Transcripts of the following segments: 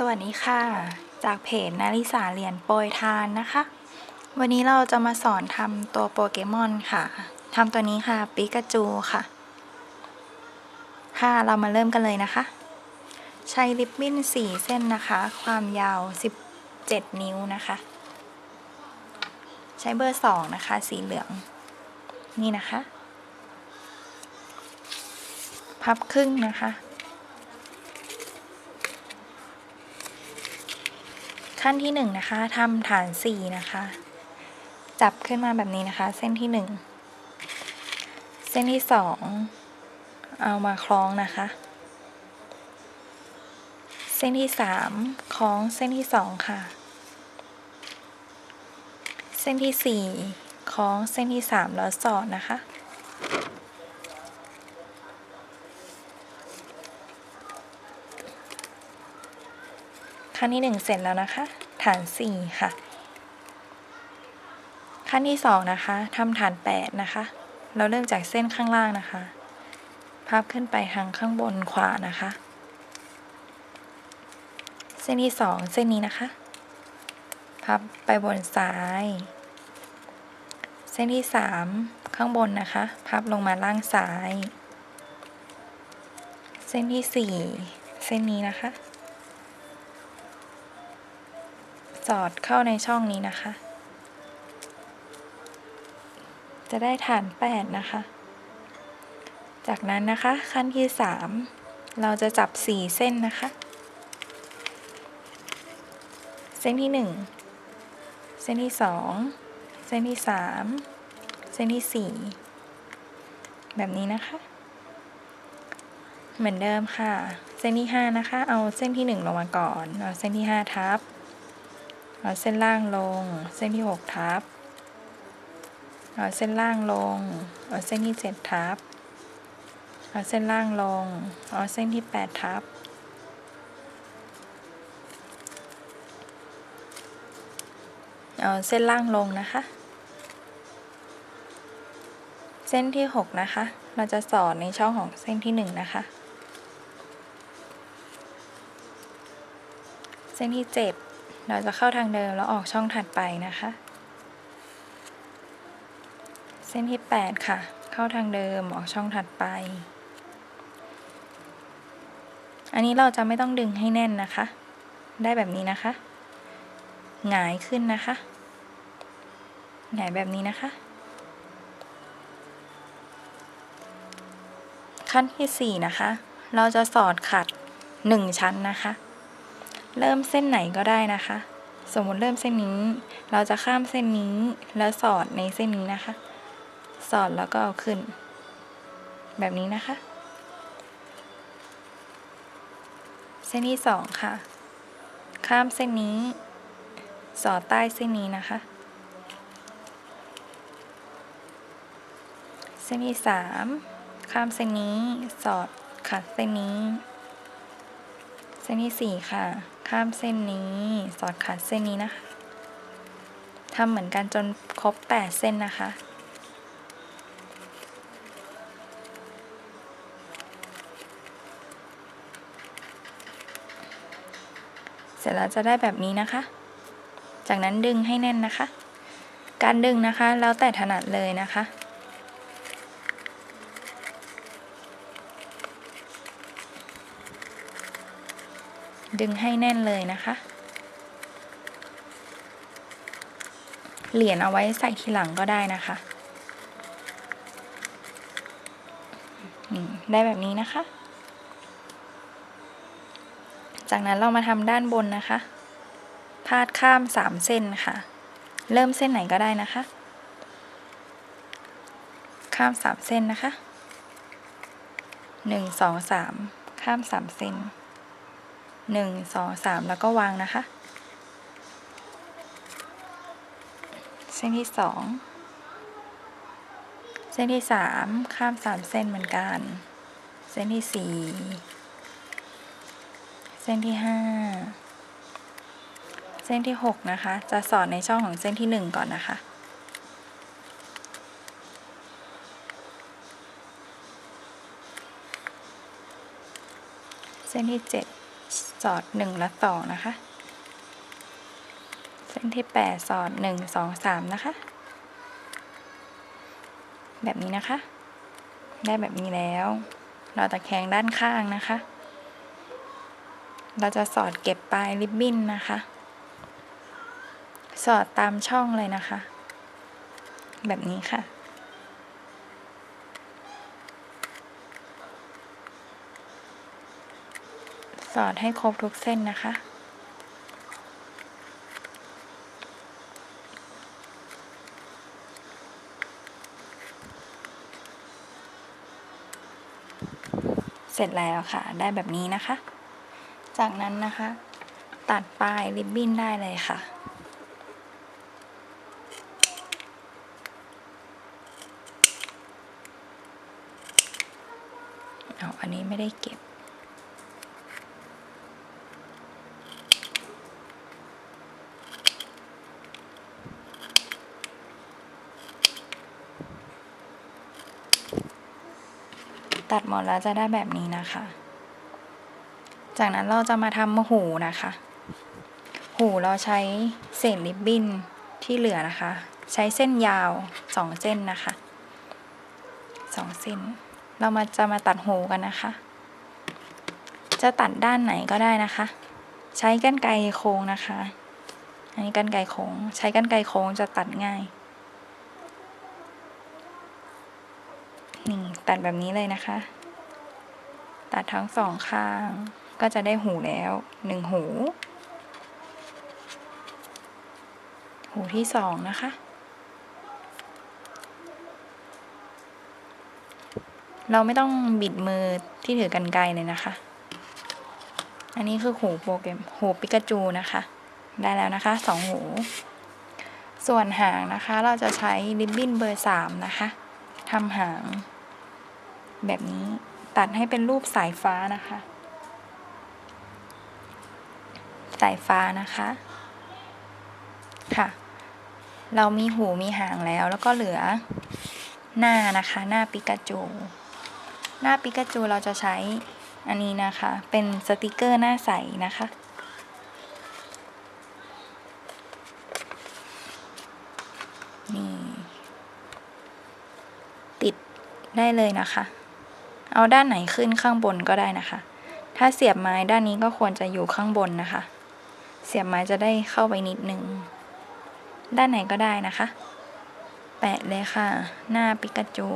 สวัสดีค่ะ จากเพจนาริสาเหรียญโปรยทานนะคะ วันนี้เราจะมาสอนทำตัวโปเกมอนค่ะทำตัวนี้ค่ะปิกาจูค่ะ ค่ะ เรามาเริ่มกันเลยนะคะ ใช้ริบบิ้น4 เส้นนะคะ ความยาว 17 นิ้วนะคะ ใช้เบอร์ 2 นะคะ สีเหลือง นี่นะคะ พับครึ่งนะคะ ขั้นที่หนึ่งนะคะทำฐานสี่นะคะ จับขึ้นมาแบบนี้นะคะ เส้นที่หนึ่งเส้นที่สองเอามาคล้องนะคะ เส้นที่สามคล้องเส้นที่สองค่ะ เส้นที่สี่คล้องเส้นที่สามแล้วสอดนะคะขั้นที่หนึ่งเสร็จแล้วนะคะ ฐานสี่ค่ะ ขั้นที่สองนะคะทำฐานแปดนะคะ เราเริ่มจากเส้นข้างล่างนะคะ พับขึ้นไปทางข้างบนขวานะคะ เส้นที่สองเส้นนี้นะคะ พับไปบนซ้าย เส้นที่สามข้างบนนะคะ พับลงมาล่างซ้าย เส้นที่สี่เส้นนี้นะคะ สอดเข้าในช่องนี้นะคะ จะได้ฐานแปดนะคะ จากนั้นนะคะขั้นที่สามเราจะจับสี่เส้นนะคะ เส้นที่หนึ่งเส้นที่สองเส้นที่สามเส้นที่สี่แบบนี้นะคะ เหมือนเดิมค่ะ เส้นที่ห้านะคะ เอาเส้นที่หนึ่งลงมาก่อน เอาเส้นที่ห้าทับ เอาเส้นล่างลง เส้นที่หกทับ เอาเส้นล่างลง เอาเส้นที่เจ็ดทับ เอาเส้นล่างลง เอาเส้นที่แปดทับ เอาเส้นล่างลงนะคะ เส้นที่หกนะคะ เราจะสอดในช่องของเส้นที่หนึ่งนะคะ เส้นที่เจ็ด เราจะเข้าทางเดิมแล้วออกช่องถัดไปนะคะ เส้นที่ 8 ค่ะ เข้าทางเดิมออกช่องถัดไป อันนี้เราจะไม่ต้องดึงให้แน่นนะคะ ได้แบบนี้นะคะ หงายขึ้นนะคะ หงายแบบนี้นะคะ ขั้นที่ 4 นะคะ เราจะสอดขัด 1 ชั้นนะคะ เริ่มเส้นไหนก็ได้นะคะ สมมติเริ่มเส้นนี้ เราจะข้ามเส้นนี้แล้วสอดในเส้นนี้นะคะ สอดแล้วก็เอาขึ้น แบบนี้นะคะ เส้นที่สองค่ะ ข้ามเส้นนี้ สอดใต้เส้นนี้นะคะ เส้นที่สามข้ามเส้นนี้สอดขัดเส้นนี้ เส้นที่สี่ค่ะ ข้ามเส้นนี้ สอดขัดเส้นนี้นะคะทำเหมือนกันจนครบแปดเส้นนะคะ เสร็จแล้วจะได้แบบนี้นะคะ จากนั้นดึงให้แน่นนะคะ การดึงนะคะแล้วแต่ถนัดเลยนะคะ ดึงให้แน่นเลยนะคะ เหรียญเอาไว้ใส่ทีหลังก็ได้นะคะได้แบบนี้นะคะ จากนั้นเรามาทำด้านบนนะคะ พาดข้ามสามเส้นค่ะ เริ่มเส้นไหนก็ได้นะคะ ข้ามสามเส้นนะคะหนึ่งสองสามข้ามสามเส้น หนึ่งสองสามแล้วก็วางนะคะ เส้นที่สองเส้นที่สามข้ามสามเส้นเหมือนกัน เส้นที่สี่เส้นที่ห้าเส้นที่หกนะคะ จะสอดในช่องของเส้นที่หนึ่งก่อนนะคะเส้นที่เจ็ด สอดหนึ่งและสองนะคะ เส้นที่แปดสอดหนึ่งสองสามนะคะ แบบนี้นะคะ ได้แบบนี้แล้ว เราตะแคงด้านข้างนะคะ เราจะสอดเก็บปลายริบบิ้นนะคะ สอดตามช่องเลยนะคะ แบบนี้ค่ะ สอดให้ครบทุกเส้นนะคะ เสร็จแล้วค่ะ ได้แบบนี้นะคะ จากนั้นนะคะ ตัดปลายริบบิ้นได้เลยค่ะเอาอันนี้ไม่ได้เก็บ ตัดหมดแล้วจะได้แบบนี้นะคะ จากนั้นเราจะมาทำหูนะคะ หูเราใช้เศษริบบิ้นที่เหลือนะคะ ใช้เส้นยาวสองเส้นนะคะสองเส้น เรามาจะมาตัดหูกันนะคะ จะตัดด้านไหนก็ได้นะคะ ใช้กรรไกรโค้งนะคะ อันนี้กรรไกรโค้ง ใช้กรรไกรโค้งจะตัดง่าย นี่ ตัดแบบนี้เลยนะคะ ตัดทั้งสองข้าง ก็จะได้หูแล้วหนึ่งหู หูที่สองนะคะ เราไม่ต้องบิดมือที่ถือกันไกลเลยนะคะ อันนี้คือหูโปรแกมหูปิกาจูนะคะ ได้แล้วนะคะสองหูส่วนหางนะคะเราจะใช้ริบบิ้นเบอร์สามนะคะทำหาง แบบนี้ตัดให้เป็นรูปสายฟ้านะคะ สายฟ้านะคะ ค่ะ เรามีหูมีหางแล้ว แล้วก็เหลือหน้านะคะ หน้าปิกาจู หน้าปิกาจูเราจะใช้อันนี้นะคะ เป็นสติกเกอร์หน้าใสนะคะ นี่ ติดได้เลยนะคะ เอาด้านไหนขึ้นข้างบนก็ได้นะคะ ถ้าเสียบไม้ด้านนี้ก็ควรจะอยู่ข้างบนนะคะ เสียบไม้จะได้เข้าไปนิดนึง ด้านไหนก็ได้นะคะ แปะเลยค่ะ หน้าปิกาจู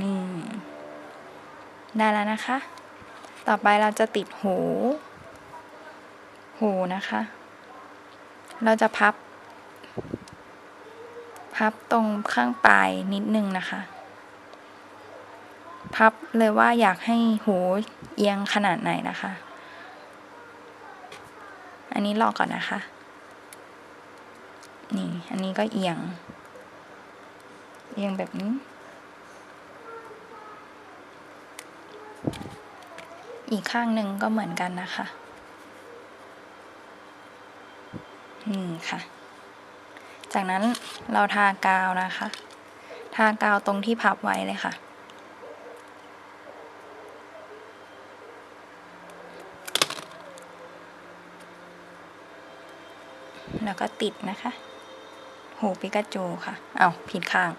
นี่ได้แล้วนะคะ ต่อไปเราจะติดหู หูนะคะ เราจะพับ พับตรงข้างปลายนิดนึงนะคะ พับเลยว่าอยากให้หูเอียงขนาดไหนนะคะ อันนี้ลอกก่อนนะคะ นี่อันนี้ก็เอียง เอียงแบบนี้ อีกข้างหนึ่งก็เหมือนกันนะคะ นี่ค่ะ จากนั้นเราทากาวนะคะ ทากาวตรงที่พับไว้เลยค่ะ แล้วก็ติดนะคะ หูปิกาจูค่ะ เอา้าผิดข้าง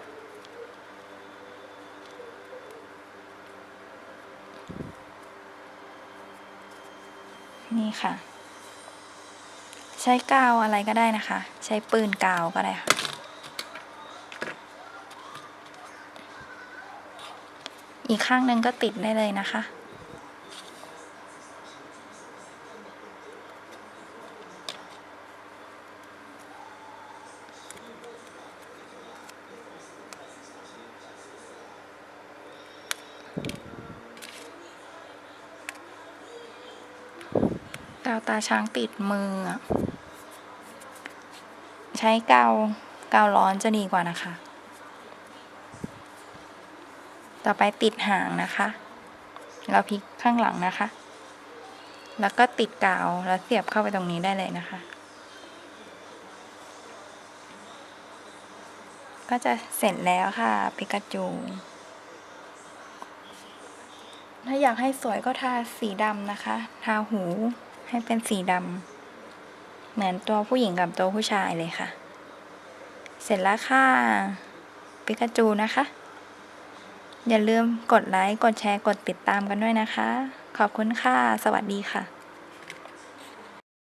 นี่ค่ะ ใช้กาวอะไรก็ได้นะคะ ใช้ปืนกาวก็ได้ค่ะ อีกข้างหนึ่งก็ติดได้เลยนะคะกาวตาช้างติดมืออะ ใช้กาวกาวร้อนจะดีกว่านะคะ ต่อไปติดหางนะคะ เราพลิกข้างหลังนะคะ แล้วก็ติดกาวแล้วเสียบเข้าไปตรงนี้ได้เลยนะคะ ก็จะเสร็จแล้วค่ะปิกาจูถ้าอยากให้สวยก็ทาสีดำนะคะ ทาหูให้เป็นสีดำ เหมือนตัวผู้หญิงกับตัวผู้ชายเลยค่ะ เสร็จแล้วค่ะปิกาจูนะคะ อย่าลืมกดไลค์ กดแชร์ กดติดตามกันด้วยนะคะ ขอบคุณค่ะ สวัสดีค่ะ